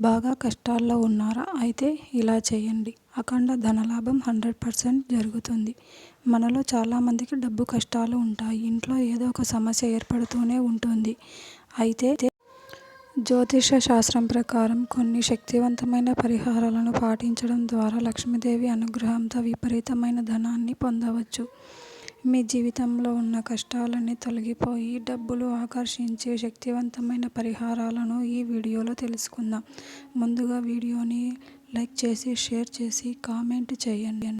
బాగా కష్టాల్లో ఉన్నారా? అయితే ఇలా చేయండి. అఖండ ధనలాభం హండ్రెడ్ పర్సెంట్ జరుగుతుంది. మనలో చాలామందికి డబ్బు కష్టాలు ఉంటాయి. ఇంట్లో ఏదో ఒక సమస్య ఏర్పడుతూనే ఉంటుంది. అయితే జ్యోతిష శాస్త్రం ప్రకారం కొన్ని శక్తివంతమైన పరిహారాలను పాటించడం ద్వారా లక్ష్మీదేవి అనుగ్రహంతో విపరీతమైన ధనాన్ని పొందవచ్చు. మీ జీవితంలో ఉన్న కష్టాలన్నీ తొలగిపోయి డబ్బులు ఆకర్షించే శక్తివంతమైన పరిహారాలను ఈ వీడియోలో తెలుసుకుందాం. ముందుగా వీడియోని లైక్ చేసి షేర్ చేసి కామెంట్ చేయండి.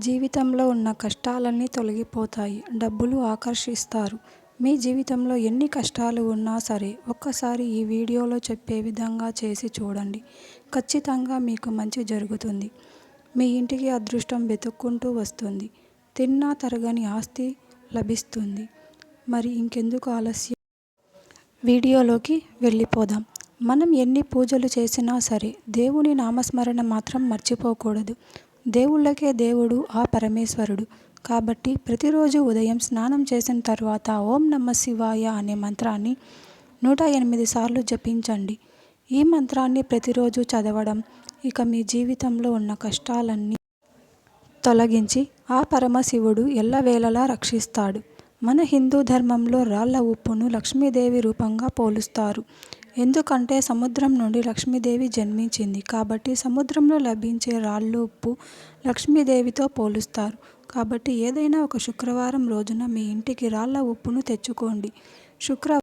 జీవితంలో ఉన్న కష్టాలన్నీ తొలగిపోతాయి. డబ్బులు ఆకర్షిస్తారు. మీ జీవితంలో ఎన్ని కష్టాలు ఉన్నా సరే ఒక్కసారి ఈ వీడియోలో చెప్పే విధంగా చేసి చూడండి. ఖచ్చితంగా మీకు మంచి జరుగుతుంది. మీ ఇంటికి అదృష్టం వెతుక్కుంటూ వస్తుంది. తిన్నా తరగని ఆస్తి లభిస్తుంది. మరి ఇంకెందుకు ఆలస్యం? వీడియోలోకి వెళ్ళిపోదాం. మనం ఎన్ని పూజలు చేసినా సరే దేవుని నామస్మరణ మాత్రం మర్చిపోకూడదు. దేవుళ్ళకే దేవుడు ఆ పరమేశ్వరుడు. కాబట్టి ప్రతిరోజు ఉదయం స్నానం చేసిన తర్వాత ఓం నమ శివాయ అనే మంత్రాన్ని నూట ఎనిమిది సార్లు జపించండి. ఈ మంత్రాన్ని ప్రతిరోజు చదవడం ఇక మీ జీవితంలో ఉన్న కష్టాలన్నీ తొలగించి ఆ పరమశివుడు ఎల్లవేళలా రక్షిస్తాడు. మన హిందూ ధర్మంలో రాళ్ళ ఉప్పును లక్ష్మీదేవి రూపంగా పోలుస్తారు. ఎందుకంటే సముద్రం నుండి లక్ష్మీదేవి జన్మించింది. కాబట్టి సముద్రంలో లభించే రాళ్ళు ఉప్పు లక్ష్మీదేవితో పోలుస్తారు. కాబట్టి ఏదైనా ఒక శుక్రవారం రోజున మీ ఇంటికి రాళ్ళ ఉప్పును తెచ్చుకోండి. శుక్ర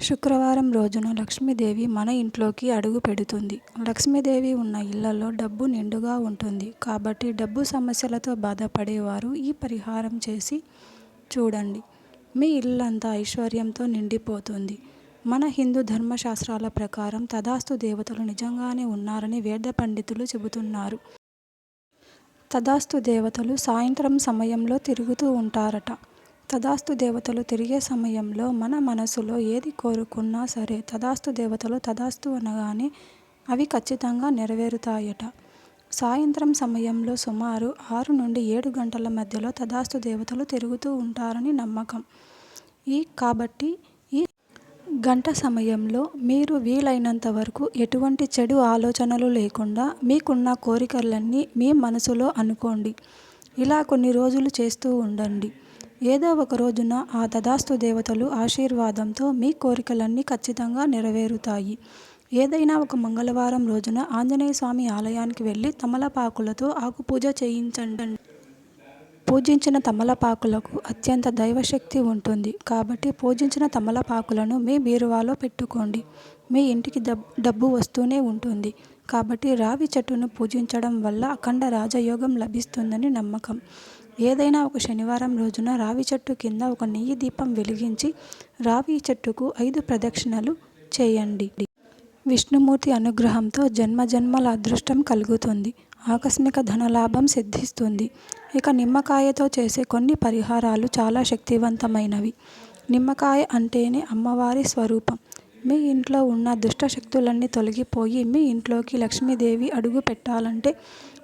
శుక్రవారం రోజున లక్ష్మీదేవి మన ఇంట్లోకి అడుగు పెడుతుంది. లక్ష్మీదేవి ఉన్న ఇళ్ళలో డబ్బు నిండుగా ఉంటుంది. కాబట్టి డబ్బు సమస్యలతో బాధపడేవారు ఈ పరిహారం చేసి చూడండి. మీ ఇల్లంతా ఐశ్వర్యంతో నిండిపోతుంది. మన హిందూ ధర్మశాస్త్రాల ప్రకారం తదాస్తు దేవతలు నిజంగానే ఉన్నారని వేద పండితులు చెబుతున్నారు. తదాస్తు దేవతలు సాయంత్రం సమయంలో తిరుగుతూ ఉంటారట. తదాస్తు దేవతలు తిరిగే సమయంలో మన మనసులో ఏది కోరుకున్నా సరే తదాస్తు దేవతలు తదాస్తు అనగానే అవి ఖచ్చితంగా నెరవేరుతాయట. సాయంత్రం సమయంలో సుమారు ఆరు నుండి ఏడు గంటల మధ్యలో తదాస్తు దేవతలు తిరుగుతూ ఉంటారని నమ్మకం. ఈ కాబట్టి ఈ గంట సమయంలో మీరు వీలైనంత వరకు ఎటువంటి చెడు ఆలోచనలు లేకుండా మీకున్న కోరికలన్నీ మీ మనసులో అనుకోండి. ఇలా కొన్ని రోజులు చేస్తూ ఉండండి. ఏదో ఒక రోజున ఆ తదాస్తు దేవతలు ఆశీర్వాదంతో మీ కోరికలన్నీ ఖచ్చితంగా నెరవేరుతాయి. ఏదైనా ఒక మంగళవారం రోజున ఆంజనేయ స్వామి ఆలయానికి వెళ్ళి తమలపాకులతో ఆకు పూజ చేయించండి. పూజించిన తమలపాకులకు అత్యంత దైవశక్తి ఉంటుంది. కాబట్టి పూజించిన తమలపాకులను మీ బీరువాలో పెట్టుకోండి. మీ ఇంటికి డబ్బు వస్తూనే ఉంటుంది. కాబట్టి రావి చెట్టును పూజించడం వల్ల అఖండ రాజయోగం లభిస్తుందని నమ్మకం. ఏదైనా ఒక శనివారం రోజున రావి చెట్టు కింద ఒక నెయ్యి దీపం వెలిగించి రావి చెట్టుకు ఐదు ప్రదక్షిణలు చేయండి. విష్ణుమూర్తి అనుగ్రహంతో జన్మ జన్మల అదృష్టం కలుగుతుంది. ఆకస్మిక ధనలాభం సిద్ధిస్తుంది. ఇక నిమ్మకాయతో చేసే కొన్ని పరిహారాలు చాలా శక్తివంతమైనవి. నిమ్మకాయ అంటేనే అమ్మవారి స్వరూపం. మీ ఇంట్లో ఉన్న దుష్ట శక్తులన్నీ తొలగిపోయి మీ ఇంట్లోకి లక్ష్మీదేవి అడుగు పెట్టాలంటే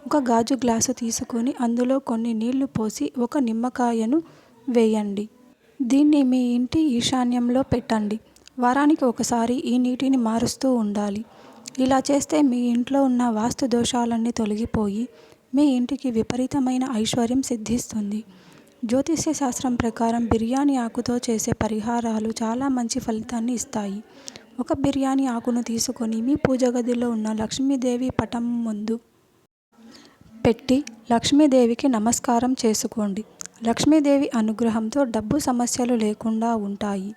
ఒక గాజు గ్లాసు తీసుకొని అందులో కొన్ని నీళ్ళు పోసి ఒక నిమ్మకాయను వేయండి. దీన్ని మీ ఇంటి ఈశాన్యంలో పెట్టండి. వారానికి ఒకసారి ఈ నీటిని మారుస్తూ ఉండాలి. ఇలా చేస్తే మీ ఇంట్లో ఉన్న వాస్తు దోషాలన్నీ తొలగిపోయి మీ ఇంటికి విపరీతమైన ఐశ్వర్యం సిద్ధిస్తుంది. జ్యోతిష్య శాస్త్రం ప్రకారం బిర్యానీ ఆకుతో చేసే పరిహారాలు చాలా మంచి ఫలితాన్ని ఇస్తాయి. ఒక బిర్యానీ ఆకును తీసుకొని మీ పూజ గదిలో ఉన్న లక్ష్మీదేవి పటం ముందు పెట్టి లక్ష్మీదేవికి నమస్కారం చేసుకోండి. లక్ష్మీదేవి అనుగ్రహంతో డబ్బు సమస్యలు లేకుండా ఉంటాయి.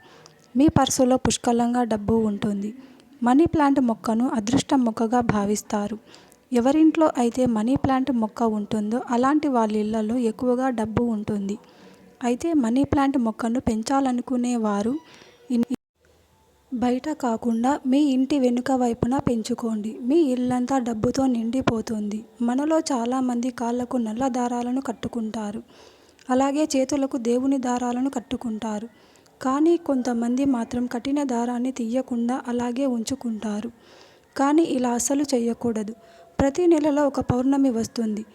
మీ పర్సులో పుష్కలంగా డబ్బు ఉంటుంది. మనీ ప్లాంట్ మొక్కను అదృష్ట మొక్కగా భావిస్తారు. ఎవరింట్లో అయితే మనీ ప్లాంట్ మొక్క ఉంటుందో అలాంటి వాళ్ళ ఇళ్ళలో ఎక్కువగా డబ్బు ఉంటుంది. అయితే మనీ ప్లాంట్ మొక్కను పెంచాలనుకునే వారు బయట కాకుండా మీ ఇంటి వెనుక వైపున పెంచుకోండి. మీ ఇల్లంతా డబ్బుతో నిండిపోతుంది. మనలో చాలామంది కాళ్ళకు నల్ల దారాలను కట్టుకుంటారు. అలాగే చేతులకు దేవుని దారాలను కట్టుకుంటారు. కానీ కొంతమంది మాత్రం కఠిన దారాన్ని తీయకుండా అలాగే ఉంచుకుంటారు. కానీ ఇలా అస్సలు చేయకూడదు. ప్రతి నెలలో ఒక పౌర్ణమి వస్తుంది.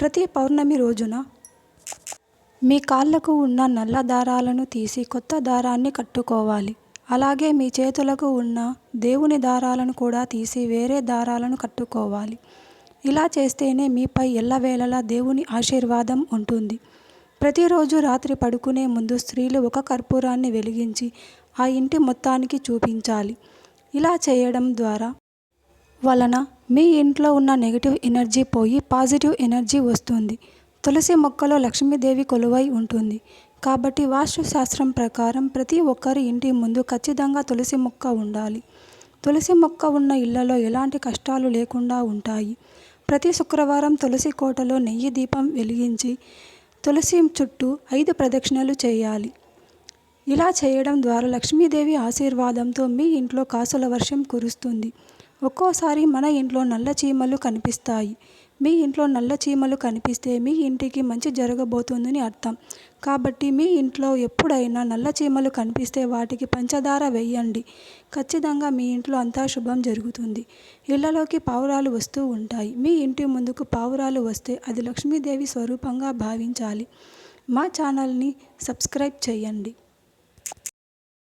ప్రతి పౌర్ణమి రోజున మీ కాళ్ళకు ఉన్న నల్ల దారాలను తీసి కొత్త దారాన్ని కట్టుకోవాలి. అలాగే మీ చేతులకు ఉన్న దేవుని దారాలను కూడా తీసి వేరే దారాలను కట్టుకోవాలి. ఇలా చేస్తేనే మీపై ఎల్లవేళలా దేవుని ఆశీర్వాదం ఉంటుంది. ప్రతిరోజు రాత్రి పడుకునే ముందు స్త్రీలు ఒక కర్పూరాన్ని వెలిగించి ఆ ఇంటి మొత్తానికి చూపించాలి. ఇలా చేయడం ద్వారా వలన మీ ఇంట్లో ఉన్న నెగిటివ్ ఎనర్జీ పోయి పాజిటివ్ ఎనర్జీ వస్తుంది. తులసి మొక్కలో లక్ష్మీదేవి కొలువై ఉంటుంది. కాబట్టి వాస్తుశాస్త్రం ప్రకారం ప్రతి ఒక్కరి ఇంటి ముందు ఖచ్చితంగా తులసి మొక్క ఉండాలి. తులసి మొక్క ఉన్న ఇళ్ళలో ఎలాంటి కష్టాలు లేకుండా ఉంటాయి. ప్రతి శుక్రవారం తులసి కోటలో నెయ్యి దీపం వెలిగించి తులసి చుట్టూ ఐదు ప్రదక్షిణలు చేయాలి. ఇలా చేయడం ద్వారా లక్ష్మీదేవి ఆశీర్వాదంతో మీ ఇంట్లో కాసుల వర్షం కురుస్తుంది. ఒక్కోసారి మన ఇంట్లో నల్ల చీమలు కనిపిస్తాయి. మీ ఇంట్లో నల్ల చీమలు కనిపిస్తే మీ ఇంటికి మంచి జరగబోతుందని అర్థం. కాబట్టి మీ ఇంట్లో ఎప్పుడైనా నల్ల చీమలు కనిపిస్తే వాటికి పంచదార వేయండి. ఖచ్చితంగా మీ ఇంట్లో అంతా శుభం జరుగుతుంది. ఇళ్ళలోకి పావురాలు వస్తూ ఉంటాయి. మీ ఇంటి ముందుకు పావురాలు వస్తే అది లక్ష్మీదేవి స్వరూపంగా భావించాలి. మా ఛానల్ని సబ్స్క్రైబ్ చేయండి.